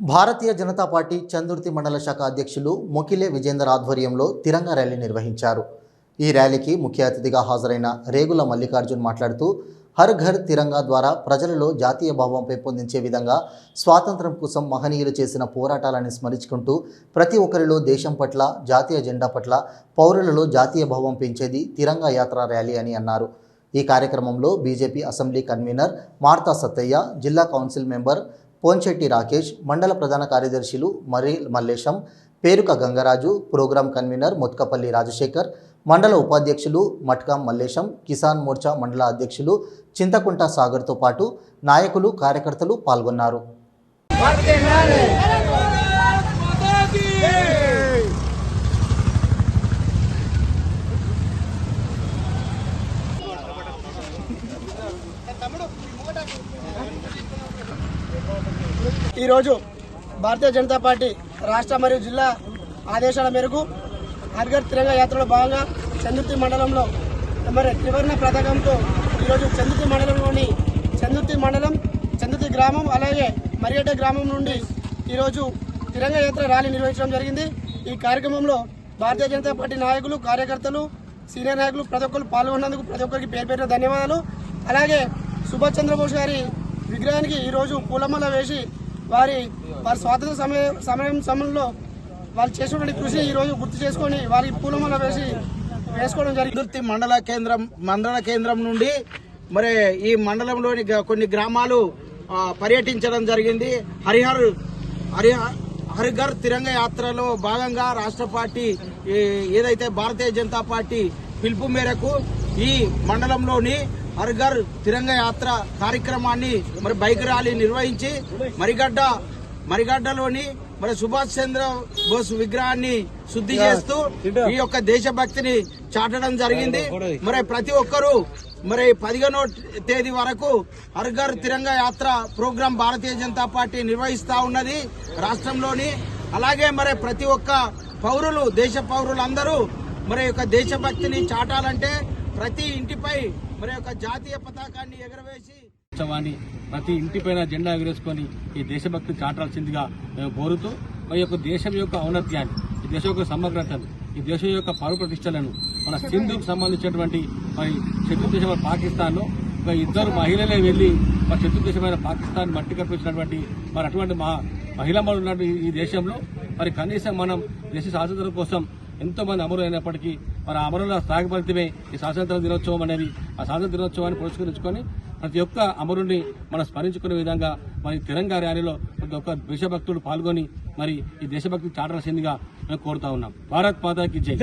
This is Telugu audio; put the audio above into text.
భారతీయ జనతా పార్టీ చందుర్తి మండల శాఖ అధ్యక్షులు మొకిలే విజేందర్ ఆధ్వర్యంలో తిరంగ ర్యాలీ నిర్వహించారు. ఈ ర్యాలీకి ముఖ్య అతిథిగా హాజరైన రేగుల మల్లికార్జున్ మాట్లాడుతూ హర్ ఘర్ తిరంగా ద్వారా ప్రజలలో జాతీయ భావం పెంపొందించే విధంగా స్వాతంత్రం కోసం మహనీయులు చేసిన పోరాటాలను స్మరించుకుంటూ ప్రతి ఒక్కరిలో దేశం పట్ల జాతీయ జెండా పట్ల పౌరులలో జాతీయ భావం పెంచేది తిరంగా యాత్ర ర్యాలీ అని అన్నారు. ఈ కార్యక్రమంలో BJP assembly convener Martha Sattaiah zilla council member Ponchetti Rakesh మండల ప్రధాన కార్యదర్శులు మరి మల్లేశం పేరుక గంగరాజు ప్రోగ్రాం కన్వీనర్ ముత్కపల్లి రాజశేఖర్ మండల ఉపాధ్యక్షులు మట్కాం మల్లేశం కిసాన్ మోర్చా మండల అధ్యక్షులు చింతకుంట సాగర్తో పాటు నాయకులు కార్యకర్తలు పాల్గొన్నారు. ఈరోజు భారతీయ జనతా పార్టీ రాష్ట్ర మరియు జిల్లా ఆదేశాల మేరకు హర్ఘర్ తిరంగ యాత్రలో భాగంగా చందుర్తి మండలంలో మరి త్రివర్ణ పథకంతో ఈరోజు చందుర్తి మండలంలోని చందుర్తి మండలం చందుర్తి గ్రామం అలాగే మరియట గ్రామం నుండి ఈరోజు తిరంగ యాత్ర ర్యాలీ నిర్వహించడం జరిగింది. ఈ కార్యక్రమంలో భారతీయ జనతా పార్టీ నాయకులు కార్యకర్తలు సీనియర్ నాయకులు ప్రతి ఒక్కరు పాల్గొన్నందుకు ప్రతి ఒక్కరికి పేరు పేరున ధన్యవాదాలు. అలాగే సుభాష్ చంద్రబోస్ గారి విగ్రహానికి ఈరోజు పూలమాల వేసి వారి వారి స్వాతంత్ర సమయ సమయం సమయంలో వాళ్ళు చేసినటువంటి కృషి ఈరోజు గుర్తు చేసుకొని వారికి పూలమాల వేసి వేసుకోవడం జరిగింది. మండల కేంద్రం మండల కేంద్రం నుండి మరి ఈ మండలంలోని కొన్ని గ్రామాలు పర్యటించడం జరిగింది. హరిహర్ హరిహర్ హరిఘర్ తిరంగ యాత్రలో భాగంగా రాష్ట్ర పార్టీ ఏదైతే భారతీయ జనతా పార్టీ పిలుపు మేరకు ఈ మండలంలోని హరిఘర్ తిరంగ యాత్ర కార్యక్రమాన్ని మరి బైక్ ర్యాలీ నిర్వహించి మరిగడ్డ మరిగడ్డలోని మరి సుభాష్ చంద్ర బోస్ విగ్రహాన్ని శుద్ధి చేస్తూ ఈ యొక్క దేశభక్తిని చాటడం జరిగింది. మరి ప్రతి ఒక్కరూ మరి పదిహేనో తేదీ వరకు హర్ఘర్ తిరంగ యాత్ర ప్రోగ్రాం భారతీయ జనతా పార్టీ నిర్వహిస్తా ఉన్నది రాష్ట్రంలోని. అలాగే మరి ప్రతి ఒక్క పౌరులు దేశ పౌరులందరూ మరి యొక్క దేశభక్తిని చాటాలంటే ప్రతి ఇంటిపై మరి యొక్క జాతీయ పతాకాన్ని ఎగరవేసి ఉత్సవాన్ని ప్రతి ఇంటిపైన జెండా ఎగరేసుకొని ఈ దేశభక్తి చాటాల్సిందిగా మేము కోరుతూ మరి యొక్క దేశం యొక్క ఔన్నత్యాన్ని ఈ దేశం యొక్క సమగ్రతను ఈ దేశం యొక్క పరు ప్రతిష్టలను మన సింధుకు సంబంధించినటువంటి మరి శత్రు దేశమైన పాకిస్తాన్లో ఒక ఇద్దరు మహిళలే వెళ్ళి మరి శత్రు దేశమైన పాకిస్తాన్ మట్టి కప్పించినటువంటి మరి అటువంటి మా మహిళలు ఉన్నటువంటి ఈ దేశంలో మరి కనీసం మనం దేశ స్వాతంత్రం కోసం ఎంతో మంది అమరులైనప్పటికీ మరి ఆ అమరుల స్థాయి ఈ స్వాతంత్ర దినోత్సవం అనేది. ఆ స్వాతంత్ర దినోత్సవాన్ని పురస్కరించుకొని ప్రతి ఒక్క అమరుని మనం స్మరించుకునే విధంగా మరి తిరంగా ర్యాలీలో ప్రతి ఒక్క దేశభక్తుడు పాల్గొని మరి ఈ దేశభక్తి చాటాల్సిందిగా మేము కోరుతా ఉన్నాం. భారత్ మాతాకి జై.